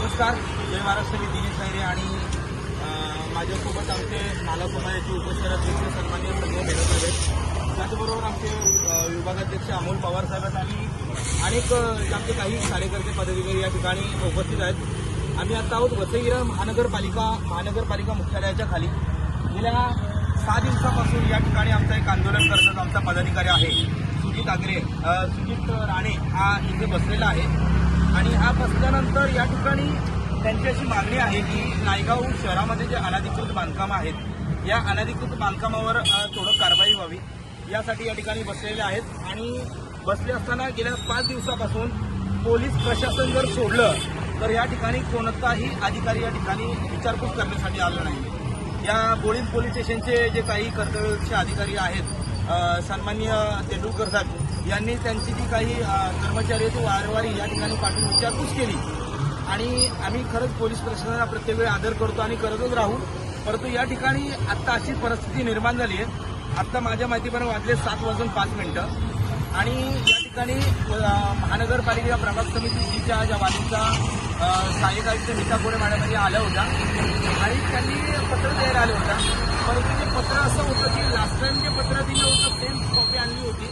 नमस्कार जय महाराष्ट्र मी दिनेश नायरे आणि माझ्यासोबत आमचे नाला समाजाचे उपशहराध्यक्ष सन्मान्य संजय भेटत आहेत. त्याचबरोबर आमचे विभागाध्यक्ष अमोल पवार साहेब आहेत आणि अनेक आमचे काही कार्यकर्ते पदाधिकारी या ठिकाणी उपस्थित आहेत. आम्ही आता आहोत वसईरा महानगरपालिका महानगरपालिका मुख्यालयाच्या खाली. गेल्या सहा दिवसापासून या ठिकाणी आमचं एक आंदोलन करतात आमचा पदाधिकारी आहे. सुजित आगरे सुजित राणे हा इथे बसलेला आहे. आणि हा बसल्यानंतर या ठिकाणी त्यांची अशी मागणी आहे की नायगाव शहरामध्ये जे अनधिकृत बांधकामं आहेत या अनधिकृत बांधकामावर थोडं कारवाई व्हावी. यासाठी या ठिकाणी बसलेले आहेत आणि बसले असताना गेल्या पाच दिवसापासून पोलीस प्रशासन जर सोडलं तर या ठिकाणी कोणताही अधिकारी या ठिकाणी विचारपूस करण्यासाठी आला नाही. या बोळीन पोलीस स्टेशनचे जे काही कर्तव्यक्ष अधिकारी आहेत सन्मान्य सन्माननीय तेंडुलकर साहेब यांनी त्यांची जी काही कर्मचारी आहेत ती वारंवारी या ठिकाणी पाठवून विचारपूस केली. आणि आम्ही खरंच पोलीस प्रशासनाला प्रत्येक वेळी आदर करतो आणि करतच राहू. परंतु या ठिकाणी आत्ता अशी परिस्थिती निर्माण झाली आहे. आत्ता माझ्या माहितीप्रमाणे वाजले सात वाजून पाच मिनिटं. आणि या ठिकाणी महानगरपालिका प्रभाग समिती जीच्या ज्या वाणीचा सहाय्यक आयुक्त नीता कोरे मॅडम यांनी आल्या होत्या. आणि त्यांनी पत्र द्यायला आलं होतं परंतु ते पत्र असं होतं की लास्ट टाइम जे पत्र दिलं होतं सेम कॉपी आणली होती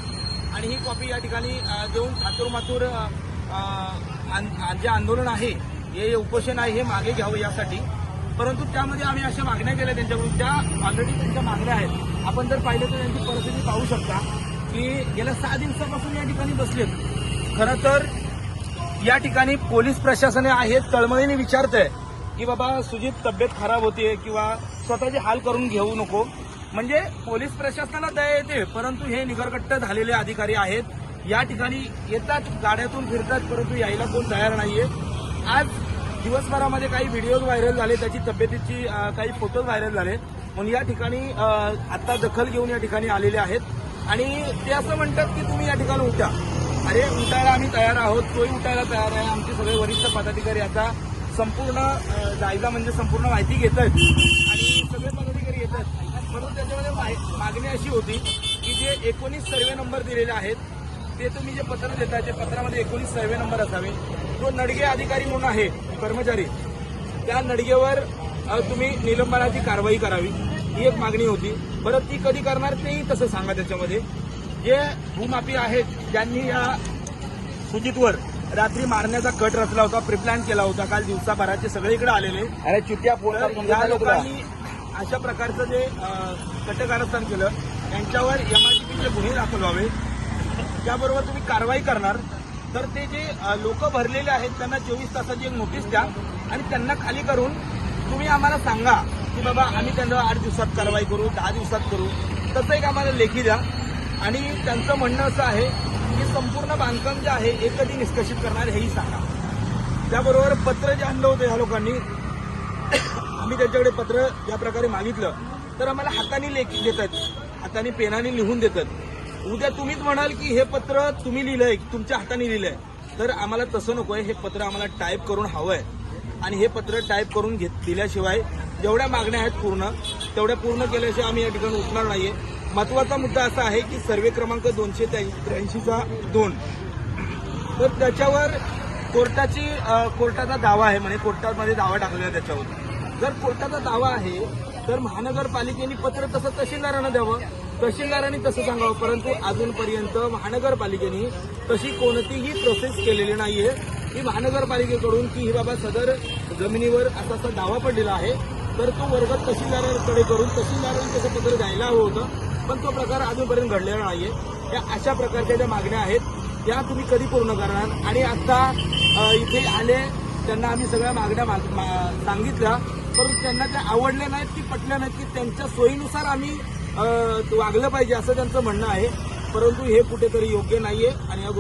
आणि ही कॉपी या ठिकाणी देऊन थातूरमातूर जे आंदोलन आहे हे उपोषण आहे हे मागे घ्यावं यासाठी. परंतु त्यामध्ये आम्ही अशा मागण्या केल्या त्यांच्याकडून. त्या ऑलरेडी त्यांच्या मागण्या आहेत. आपण जर पाहिलं तर त्यांची परिस्थिती पाहू शकता की गेल्या सहा दिवसापासून या ठिकाणी बसलेत. खरं तर या ठिकाणी पोलीस प्रशासने आहेत तळमळीने विचारतंय की बाबा सुजित तब्येत खराब होते किंवा स्वतःचे हाल करून घेऊ नको. म्हणजे पोलीस प्रशासनाला दया येते परंतु हे निगरगट्ट झालेले अधिकारी आहेत. या ठिकाणी येतात गाड्यातून फिरतात परंतु यायला कोण तयार नाहीये. आज दिवसभरामध्ये काही व्हिडिओज व्हायरल झाले त्याची तब्येतीची काही फोटोज व्हायरल झाले. म्हणून या ठिकाणी आता दखल घेऊन या ठिकाणी आलेले आहेत. आणि ते असं म्हणतात की तुम्ही या ठिकाणी उठा. अरे उठायला आम्ही तयार आहोत तोही उठायला तयार आहे. आमचे सगळे वरिष्ठ पदाधिकारी आता संपूर्ण जायला म्हणजे संपूर्ण माहिती घेत आहेत आणि सगळे पदाधिकारी येत आहेत म्हणून त्याच्यामध्ये मागणी अशी होती की जे एकोणीस सर्वे नंबर दिलेले आहेत ते तुम्ही जे पत्र देता त्या पत्रामध्ये एकोणीस सर्वे नंबर असावे. जो नडगे अधिकारी म्हणून आहे कर्मचारी त्या नडगेवर तुम्ही निलंबनाची कारवाई करावी ही एक मागणी होती. बरं ती कधी करणार तेही तसं सांगा त्याच्यामध्ये. जे भूमाफी आहेत ज्यांनी या सुजितवर रात्री मारण्याचा कट रचला होता प्रिप्लॅन केला होता काल दिवसाभराचे सगळे इकडे आलेले. अरे चुट्या या लोकांनी अशा प्रकारचं जे कटकारस्थान केलं त्यांच्यावर एमआरटीपीचे गुन्हे दाखल व्हावे. त्याबरोबर तुम्ही कारवाई करणार. तर ते जे लोक भरलेले आहेत त्यांना चोवीस तासाची एक नोटीस द्या आणि त्यांना खाली करून तुम्ही आम्हाला सांगा की बाबा आम्ही त्यांना आठ दिवसात कारवाई करू दहा दिवसात करू. तसं एक आम्हाला लेखी द्या. आणि त्यांचं म्हणणं असं आहे की संपूर्ण बांधकाम जे आहे हे कधी निष्कर्षित करणार हेही सांगा. त्याबरोबर पत्र जे आणलं होतं ह्या लोकांनी आम्ही त्यांच्याकडे पत्र या प्रकारे मागितलं. तर आम्हाला हाताने लेखी देतात. हाताने पेनाने लिहून देतात. उद्या तुम्हीच म्हणाल की हे पत्र तुम्ही लिहिलंय तुमच्या हाताने लिहिलंय. तर आम्हाला तसं नकोय. हे पत्र आम्हाला टाईप करून हवंय. आणि हे पत्र टाईप करून घेत दिल्याशिवाय जेवढ्या मागण्या आहेत पूर्ण तेवढ्या पूर्ण केल्याशिवाय आम्ही या ठिकाणी उठणार नाहीये. महत्त्वाचा मुद्दा असा आहे की सर्वे क्रमांक दोनशे त्र्याऐंशीचा दोन. तर त्याच्यावर कोर्टाची कोर्टाचा दावा आहे म्हणजे कोर्टामध्ये दावा टाकलेला आहे त्याच्यावर. जर कोर्टाचा दावा आहे तर महानगरपालिकेने पत्र तसं तहसीलदारांना द्यावं. तहसीलदारांनी तसं सांगावं परंतु अजूनपर्यंत महानगरपालिकेने तशी कोणतीही प्रोसेस केलेली नाहीये. ही महानगरपालिकेकडून की ही बाबा सदर जमिनीवर असा असा दावा पडलेला आहे तर तो वर्ग तहसीलदारांकडे करून तहसीलदारांनी तसं पत्र द्यायला हवं होतं पण तो प्रकार अजूनपर्यंत घडलेला नाहीये. या अशा प्रकारच्या ज्या मागण्या आहेत त्या तुम्ही कधी पूर्ण करणार? आणि आता इथे आले त्यांना आम्ही सगळ्या मागण्या माग- मा- सांगितल्या. परंतु त्यांना त्या आवडल्या नाहीत की पटल्या नाहीत की त्यांच्या सोयीनुसार आम्ही वागलं पाहिजे असं त्यांचं म्हणणं आहे. परंतु हे कुठेतरी योग्य नाहीये आणि या